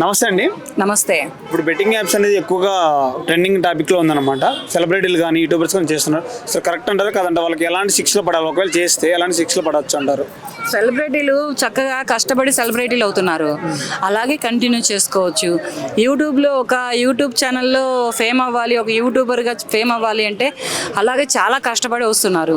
నమస్తే అండి. నమస్తే. ఇప్పుడు బెట్టింగ్ యాప్స్ అనేది ఎక్కువగా ట్రెండింగ్ టాపిక్లో ఉందన్నమాట. సెలబ్రిటీలు కానీ యూట్యూబర్స్ కానీ చేస్తున్నారు. సో కరెక్ట్ అంటారు కదంటే వాళ్ళకి ఎలాంటి శిక్షలు పడాలి? ఒకవేళ చేస్తే ఎలాంటి శిక్షలు పడవచ్చు అంటారు? సెలబ్రిటీలు చక్కగా కష్టపడి సెలబ్రిటీలు అవుతున్నారు. అలాగే కంటిన్యూ చేసుకోవచ్చు. యూట్యూబ్లో ఒక యూట్యూబ్ ఛానల్లో ఫేమ్ అవ్వాలి ఒక యూట్యూబర్గా ఫేమ్ అవ్వాలి అంటే అలాగే చాలా కష్టపడి వస్తున్నారు.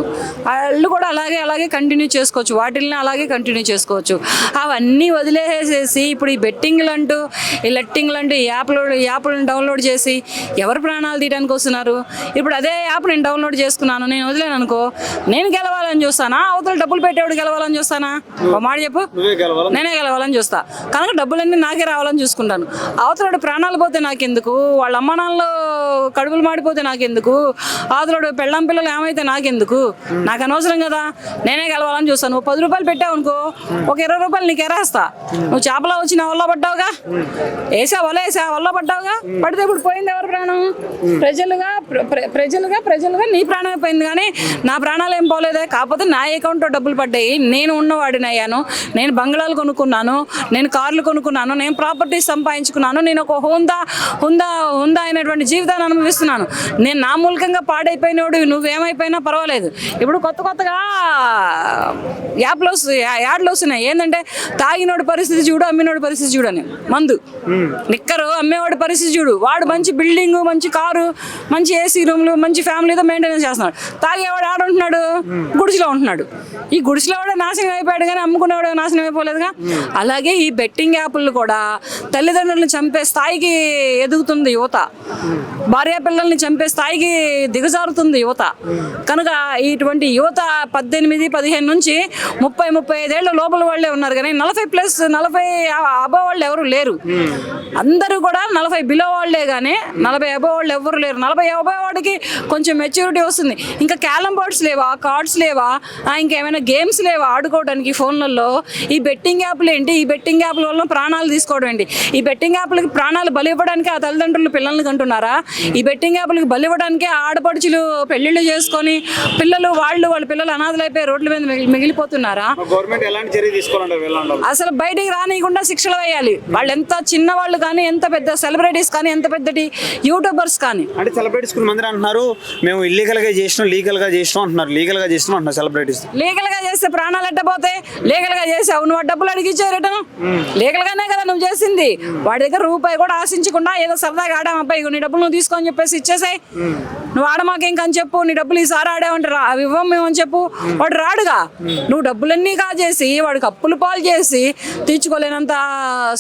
వాళ్ళు కూడా అలాగే అలాగే కంటిన్యూ చేసుకోవచ్చు. వాటిల్ని అలాగే కంటిన్యూ చేసుకోవచ్చు. అవన్నీ వదిలేసేసి ఇప్పుడు ఈ బెట్టింగ్లు అంటూ ఈ లెట్టింగ్లు అంటూ యాప్లు యాప్లను డౌన్లోడ్ చేసి ఎవరు ప్రాణాలు తీయడానికి వస్తున్నారు? ఇప్పుడు అదే యాప్ నేను డౌన్లోడ్ చేసుకున్నాను నేను వదిలేను అనుకో నేను గెలవాలని చూస్తానా? అవతల డబ్బులు పెట్టేవాడు గెలవాలని చూస్తానా? ఒక మాట చెప్పు. నేనే గెలవాలని చూస్తా. కనుక డబ్బులన్నీ నాకే రావాలని చూసుకుంటాను. అవతలడు ప్రాణాలు పోతే నాకెందుకు? వాళ్ళ అమ్మ నాన్నలు కడుపులు మాడిపోతే నాకెందుకు? అవతలడు పెళ్ళం పిల్లలు ఏమైతే నాకెందుకు? నాకు అనవసరం కదా. నేనే గెలవాలని చూస్తాను. నువ్వు పది రూపాయలు పెట్టావు అనుకో ఒక ఇరవై రూపాయలు నీకు ఎరేస్తా. నువ్వు చేపలా వచ్చి నా వల్ల పడ్డావుగా? వేసా వల్ల వేసా వల్ల పడ్డావుగా? పడితే ఇప్పుడు పోయింది ఎవరు ప్రాణం? ప్రజలుగా ప్ర- ప్ర- ప్రజలుగా ప్రజలుగా నీ ప్రాణం పోయింది కానీ నా ప్రాణాలు ఏం పోలేదే? కాకపోతే నా అకౌంట్లో డబ్బులు పడ్డాయి. నేను ఉన్నవాడిని అయ్యాను. నేను బంగ్లాలు కొనుక్కున్నాను. నేను కార్లు కొనుక్కున్నాను. నేను ప్రాపర్టీ సంపాదించుకున్నాను. నేను ఒక హుందా హుందా హుందా అయినటువంటి జీవితాన్ని అనుభవిస్తున్నాను. నేను నా మూలకంగా పాడైపోయినోడు నువ్వేమైపోయినా పర్వాలేదు. ఇప్పుడు కొత్త కొత్తగా యాప్లు వస్తున్నాయి యాడ్లు వస్తున్నాయి ఏంటంటే తాగినోడి పరిస్థితి చూడు అమ్మినోడి పరిస్థితి చూడని మందు. నిక్కరు అమ్మేవాడి పరిస్థితి చూడు. వాడు మంచి బిల్డింగ్ మంచి కారు మంచి ఏసీ రూమ్లు మంచి ఫ్యామిలీతో మెయింటెనెన్స్ చేస్తున్నాడు. తాగేవాడు ఆడ ఉంటున్నాడు గుడిసెలో ఉంటున్నాడు. ఈ గుడిసెలో కూడా నాశనం అయిపోయాడు కానీ అమ్ముకునేవాడు నాశనం అయిపోలేదుగా అలాగే ఈ బెట్టింగ్ యాప్లు కూడా తల్లిదండ్రులను చంపే స్థాయికి ఎదుగుతుంది యువత. భార్య పిల్లల్ని చంపే స్థాయికి దిగజారుతుంది యువత. కనుక ఇటువంటి యువత పద్దెనిమిది పదిహేను నుంచి ముప్పై ముప్పై ఐదేళ్ళ లోపల వాళ్ళే ఉన్నారు కానీ నలభై ప్లస్ నలభై అబో వాళ్ళు ఎవరు లేరు. అందరూ కూడా నలభై బిలో వాళ్ళే కానీ నలభై అబో వాళ్ళు ఎవరు లేరు. నలభై అబో వాడికి కొంచెం మెచ్యూరిటీ వస్తుంది. ఇంకా క్యాలం బోర్డ్స్ లేవా? కార్డ్స్ లేవా? ఇంకేమైనా గేమ్స్ లేవా ఆడుకోవడానికి ఫోన్లలో? ఈ బెట్టింగ్ యాప్లు ఏంటి? ఈ బెట్టింగ్ యాప్ల వల్ల ప్రాణాలు తీసుకోవడం ఏంటి? ఈ బెట్టింగ్ యాప్లకి ప్రాణాలు బలి ఇవ్వడానికి ఆ తల్లిదండ్రులు పిల్లల్ని కంటున్నారా? ఈ బెట్టింగ్ యాప్లకి బలి ఇవ్వడానికి ఆడపడుచులు పెళ్ళిళ్ళు చేసుకొని పిల్లలు వాళ్ళు వాళ్ళ పిల్లలు అనాథలైపోయి రోడ్ల మీద మిగిలి- మిగిలిపోతున్నారా? గవర్నమెంట్ ఎలాంటి చర్య తీసుకోవాలంటారు వీళ్ళంటారు అసలు బయటికి రానియకుండా శిక్షలు వేయాలి. వాళ్ళు ఎంత చిన్న వాళ్ళు కానీ ఎంత పెద్ద సెలబ్రిటీస్ కానీ ఎంత పెద్దటి యూట్యూబర్స్ కానీ. అంటే సెలబ్రిటీస్ కొంతమంది అంటున్నారు మేము ఇల్లీగల్గా చేసినాం లీగల్గా చేసినాం అంటున్నారు లీగల్గా చేసినాం అంటున్నారు సెలబ్రిటీస్. లీగల్గా చేస్తే ప్రాణాలు ఎట్టపోతే లీగల్గా చేసావు నువ్వు ఆ డబ్బులు అడిగిచ్చే రిటర్న్. లీగల్ గానే కదా నువ్వు చేసింది. వాడి దగ్గర రూపాయి కూడా ఆశించకుండా ఏదో సరదాగా ఆడాం అబ్బాయి నీ డబ్బులు నువ్వు తీసుకొని చెప్పేసి ఇచ్చేసాయి. నువ్వు ఆడమాకేం కని చెప్పు నీ డబ్బులు ఈసారి ఆడావంటే రా అవి ఇవ్వం మేము అని చెప్పు. వాడు రాడుగా. నువ్వు డబ్బులన్నీ కాజేసి వాడికి అప్పులు పాలు చేసి తీర్చుకోలేనంత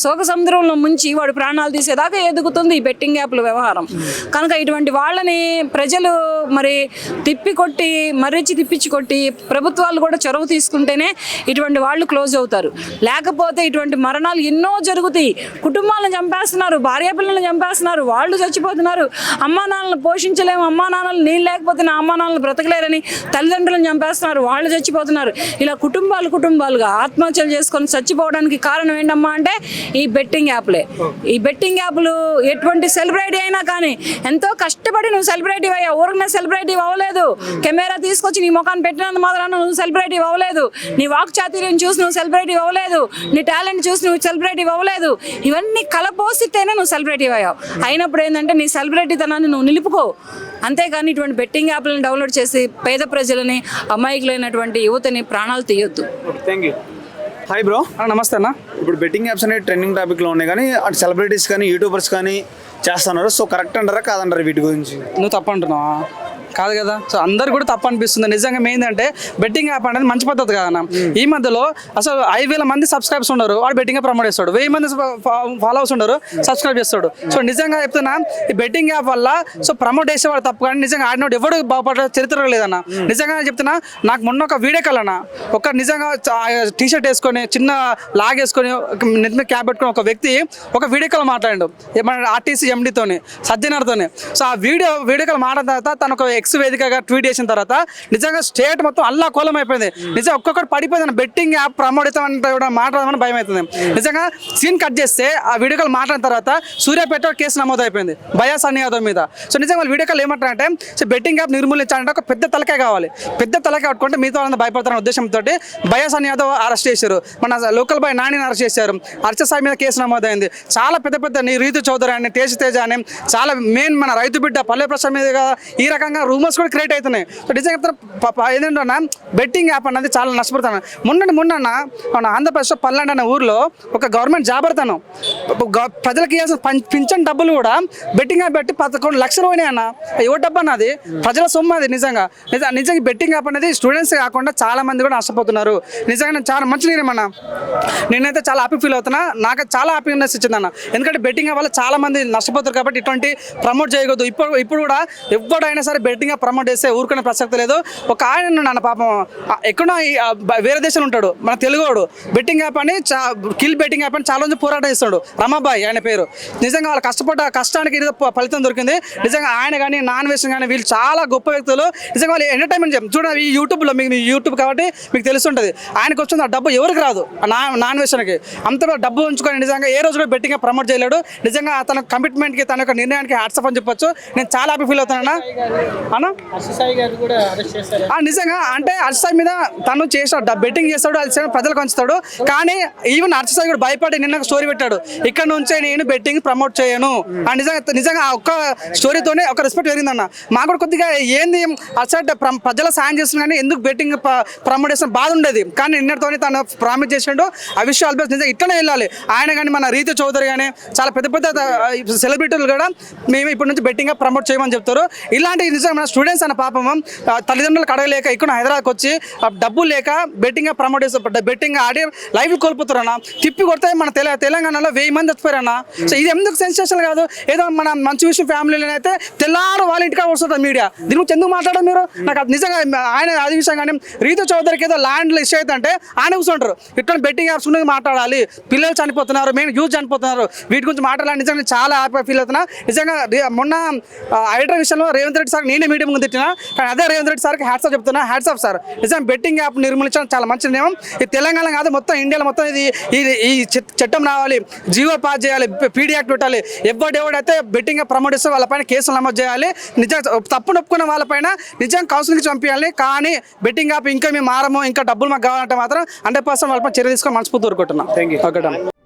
శోక సముద్రంలో ముంచి వాడు ప్రాణాలు తీసేదాకా ఎదుగుతుంది ఈ బెట్టింగ్ యాప్ల వ్యవహారం. కనుక ఇటువంటి వాళ్ళని ప్రజలు మరి తిప్పి కొట్టి మర్రిచి తిప్పించి కొట్టి ప్రభుత్వాలు కూడా చొరవ తీసుకుంటేనే ఇటువంటి వాళ్ళు క్లోజ్ అవుతారు. లేకపోతే ఇటువంటి మరణాలు ఎన్నో జరుగుతాయి. కుటుంబాలను చంపేస్తున్నారు భార్య పిల్లలను చంపేస్తున్నారు వాళ్ళు చచ్చిపోతున్నారు. అమ్మా నాన్నలను పోషించలేము అమ్మా నాన్నలు నేను లేకపోతే నా అమ్మా నాన్నలు బ్రతకలేరని తల్లిదండ్రులను చంపేస్తున్నారు. వాళ్ళు చచ్చిపోతున్నారు. ఇలా కుటుంబాలు కుటుంబాలుగా ఆత్మహత్యలు చేసుకొని చచ్చిపోవడానికి కారణం ఏంటమ్మా అంటే ఈ బెట్టింగ్ యాప్లే. ఈ బెట్టింగ్ యాప్లు ఎటువంటి సెలబ్రిటీ అయినా కానీ ఎంతో కష్టపడి నువ్వు సెలబ్రిటీ అయ్యా. ఊరికనే సెలబ్రిటీ అవ్వలేదు. కెమెరా తీసుకొచ్చి నీ ముఖాన్ని పెట్టినందు మాత్రాన నువ్వు సెలబ్రిటీ అవ్వలేదు. నీ వాక్ చాతుర్యం చూసి నువ్వు సెలబ్రిటీ అవ్వలేదు. నీ టాలెంట్ చూసి నువ్వు సెలబ్రిటీ అవ్వలేదు. ఇవన్నీ కలపోసితేనే నువ్వు సెలబ్రిటీ అయ్యావు. అయినప్పుడు ఏంటంటే నీ సెలబ్రిటీతనాన్ని నువ్వు నిలుపుకో. అంతేగాని ఇటువంటి బెట్టింగ్ యాప్లను డౌన్లోడ్ చేసి పేద ప్రజలని అమాయకులైనటువంటి యువతని ప్రాణాలు తీయొద్దు. థ్యాంక్ యూ హాయ్ బ్రో ఆ, నమస్తే అన్న. ఇప్పుడు బెట్టింగ్ యాప్స్ అనేవి ట్రెండింగ్ టాపిక్లో ఉన్నాయి కానీ అటు సెలబ్రిటీస్ కానీ యూట్యూబర్స్ కానీ చేస్తున్నారు? సో కరెక్ట్ అంటారా? కాదంటారా వీటి గురించి? నువ్వు తప్పు అంటున్నావా కాదు కదా? సో అందరు కూడా తప్పు అనిపిస్తుంది. నిజంగా ఏంటంటే బెట్టింగ్ యాప్ అనేది మంచి పద్ధతి కాదన్న ఈ మధ్యలో అసలు ఐదు వేల మంది సబ్స్క్రైబ్స్ ఉన్నారు. వాడు బెట్టింగ్ ప్రమోట్ చేస్తాడు. వెయ్యి మంది ఫాలోవర్స్ ఉన్నారు సబ్స్క్రైబ్ చేస్తాడు. సో నిజంగా చెప్తున్నా ఈ బెట్టింగ్ యాప్ వల్ల సో ప్రమోట్ చేసేవాడు తప్పు కానీ నిజంగా ఆడినోడు ఎవడు బాగుపడ చరిత్ర లేదన్న. నిజంగా చెప్తున్నా నాకు మొన్న ఒక వీడియో కాల్ అన్న. ఒక నిజంగా టీ షర్ట్ వేసుకొని చిన్న లాగ్ వేసుకొని నెత్తి మీద క్యాప్ పెట్టుకుని ఒక వ్యక్తి ఒక వీడియో కాల్ మాట్లాడాడు. మన ఆర్టీసీ ఎండితోని సజ్జనర్తోని సో ఆ వీడియో వీడియో కాల్ మాట్లాడిన తర్వాత తను ఒక ఎక్స్ వేదికగా ట్వీట్ చేసిన తర్వాత నిజంగా స్టేట్ మొత్తం అల్లా కోలం అయిపోయింది నిజంగా ఒక్కొక్కటి పడిపోయింది. బెట్టింగ్ యాప్ ప్రమోడితం అంటే కూడా మాట్లాడమని భయం అవుతుంది. నిజంగా సీన్ కట్ చేస్తే ఆ వీడియో కాల్ మాట్లాడిన తర్వాత సూర్యాపేట కేసు నమోదు అయిపోయింది బయాస్ అని యాదవ్ మీద. సో నిజంగా వాళ్ళు వీడియో కాల్ ఏమంటారంటే సో బెట్టింగ్ యాప్ నిర్మూలించాలంటే ఒక పెద్ద తలకాయ కావాలి. పెద్ద తలకాయ పట్టుకుంటే మిగతా వాళ్ళని భయపడతారన్న ఉద్దేశంతో బయాస్ అని యాదవ్ అరెస్ట్ చేశారు. మన లోకల్ బాయ్ నానిని అరెస్ట్ చేశారు. అర్చసాయి మీద కేసు నమోదైంది. చాలా పెద్ద పెద్ద నీ రీతు చౌదరి అని తేజ్ తేజ అని చాలా మెయిన్ మన రైతు బిడ్డ పల్లె ప్రసాద్ మీద ఈ రకంగా రూమర్స్ కూడా క్రియేట్ అవుతున్నాయి. సో నిజంగా ఏంటంటే బెట్టింగ్ యాప్ అన్నది చాలా నష్టపడతాను మొన్న మొన్న మన ఆంధ్రప్రదేశ్లో పల్లండి అనే ఊర్లో ఒక గవర్నమెంట్ జాబ్ పెడతాను. ప్రజలకు ఇవ్వాల్సిన పింఛన్ డబ్బులు కూడా బెట్టింగ్ యాప్ పెట్టి పదకొండు లక్షలు పోయినాయి అన్న. యువ డబ్బు అన్నది ప్రజల సొమ్ము అది నిజంగా. నిజ- నిజంగా బెట్టింగ్ యాప్ అనేది స్టూడెంట్స్ కాకుండా చాలా మంది కూడా నష్టపోతున్నారు. నిజంగా నేను చాలా మంచి నిర్ణయం నేనైతే చాలా హ్యాపీ ఫీల్ అవుతున్నా. నాకు చాలా హ్యాపీనెస్ ఇచ్చింది అన్న. ఎందుకంటే బెట్టింగ్ వల్ల చాలా మంది నష్టపోతారు కాబట్టి ఇటువంటి ప్రమోట్ చేయకూడదు. ఇప్పుడు ఇప్పుడు కూడా ఎవడైనా సరే గట్టిగా ప్రమోట్ చేస్తే ఊరుకునే ప్రసక్తి లేదు. ఒక ఆయన నాన్న పాపం. ఎక్కడో ఈ, వేరే దేశంలో ఉంటాడు. మన తెలుగువాడు బెట్టింగ్ యాప్ అని చా కిల్ బెట్టింగ్ యాప్ అని చాలా రోజు పోరాటం చేస్తాడు రమాబాయి ఆయన పేరు. నిజంగా వాళ్ళు కష్టపడ్డ కష్టానికి ఏదో ఫలితం దొరికింది. నిజంగా ఆయన కానీ నాన్ వెజ్ కానీ వీళ్ళు చాలా గొప్ప వ్యక్తులు. నిజంగా వాళ్ళు ఎంటర్టైన్మెంట్ చూడండి ఈ యూట్యూబ్లో మీకు యూట్యూబ్ కాబట్టి మీకు తెలుస్తుంటుంది ఆయనకు వచ్చింది ఆ డబ్బు ఎవరికి రాదు? నా నాన్ వెజ్కి అంత డబ్బు ఉంచుకొని నిజంగా ఏ రోజు కూడా బెట్టింగ్ ప్రమోట్ చేయలేడు. నిజంగా తన కమిట్మెంట్కి తన యొక్క నిర్ణయానికి హ్యాట్సప్ అని చెప్పొచ్చు. నేను చాలా హ్యాపీ ఫీల్ అవుతున్నాను అన్న? సాయి గారు కూడా అరెస్ట్ చేశారు. ఆ, నిజంగా అంటే అర్షసాయి మీద తను చేసాడు బెట్టింగ్ చేస్తాడు అది చేస్తాడు, ప్రజలకు పంచుతాడు. కానీ ఈవెన్ అర్షసాయి కూడా భయపడి నిన్న స్టోరీ పెట్టాడు. ఇక్కడ నుంచే నేను బెట్టింగ్ ప్రమోట్ చేయను. ఆ నిజంగా నిజంగా ఆ ఒక్క స్టోరీతోనే ఒక రెస్పెక్ట్ పెరిగిందన్న. మాకు కూడా కొద్దిగా ఏంది అసలు ప్రజల సాయం చేస్తున్నా కానీ ఎందుకు బెట్టింగ్ ప్రమోట్ చేసిన బాధ ఉండేది. కానీ నిన్నటితోనే తను ప్రామిస్ చేసిండు. ఆ విషయం ఆల్బేస్ నిజంగా ఇట్లనే వెళ్ళాలి. ఆయన కానీ మన రీతి చౌదరి కానీ చాలా పెద్ద పెద్ద సెలబ్రిటీలు కూడా మేము ఇప్పటి నుంచి బెట్టింగ్ ప్రమోట్ చేయమని చెప్తారు. ఇలాంటి నిజంగా మన స్టూడెంట్స్ అన్న పాపం తల్లిదండ్రులు తల్లిదండ్రులకు అడగలేక ఇక్కడ హైదరాబాద్కి వచ్చి ఆ, లేక బెట్టింగ్ ప్రమోట్ చేసి బెట్టింగ్ ఆడి లైఫ్ కోల్పోతారన్న తిప్పి కొడితే మన తెలంగాణలో వెయ్యి మంది చచ్చిపోయారన్న సో ఇది ఎందుకు సెన్సేషన్ కాదు? ఏదో మన మంచి విషయం ఫ్యామిలీలో అయితే తెల్లారు వాళ్ళ ఇంటికి వస్తుంటారు మీడియా దీని గురించి ఎందుకు మాట్లాడడం మీరు? నాకు నిజంగా ఆయన అది విషయం కానీ రీతు చౌదరికి ఏదో ల్యాండ్ ఇష్యూ అయితే అంటే ఆయన కూర్చుంటారు. ఇట్లా బెట్టింగ్ యాప్స్ ఉన్నది మాట్లాడాలి. పిల్లలు చనిపోతున్నారు మెయిన్ యూజ్ చనిపోతున్నారు. వీటి గురించి మాట్లాడాలి నిజంగా నేను చాలా హ్యాపీగా ఫీల్ అవుతున్నా. నిజంగా మొన్న హైడ్రా విషయంలో రేవంత్ రెడ్డి సార్ నేనే మీడియం ముందు తిట్టినా కానీ అదే రేవంత్ రెడ్డి సార్కి హ్యాట్సాప్ చెప్తున్నా హ్యాట్సాప్ సార్. నిజంగా బెట్టింగ్ యాప్ నిర్మూలించడం చాలా మంచి నియమం ఇది తెలంగాణ కాదు మొత్తం ఇండియాలో మొత్తం ఇది ఈ చట్- చట్టం రావాలి జీవో పాస్ చేయాలి పీడీ యాక్ట్ పెట్టాలి. ఎవడెవడైతే బెట్టింగ్ ప్రమోట్ చేస్తే వాళ్ళపైన కేసులు నమోదు చేయాలి. నిజంగా తప్పు నొప్పుకున్న వాళ్ళపైన నిజంగా కౌన్సిలింగ్ పంపించాలి కానీ బెట్టింగ్ యాప్ ఇంకా మేము మారము ఇంకా డబ్బులు మాకు కావాలంటే మాత్రం హండ్రెడ్ పర్సెంట్ వాళ్ళపై చర్య తీసుకొని మనస్ఫూర్తి కోరుకుంటున్నాం. ఓకే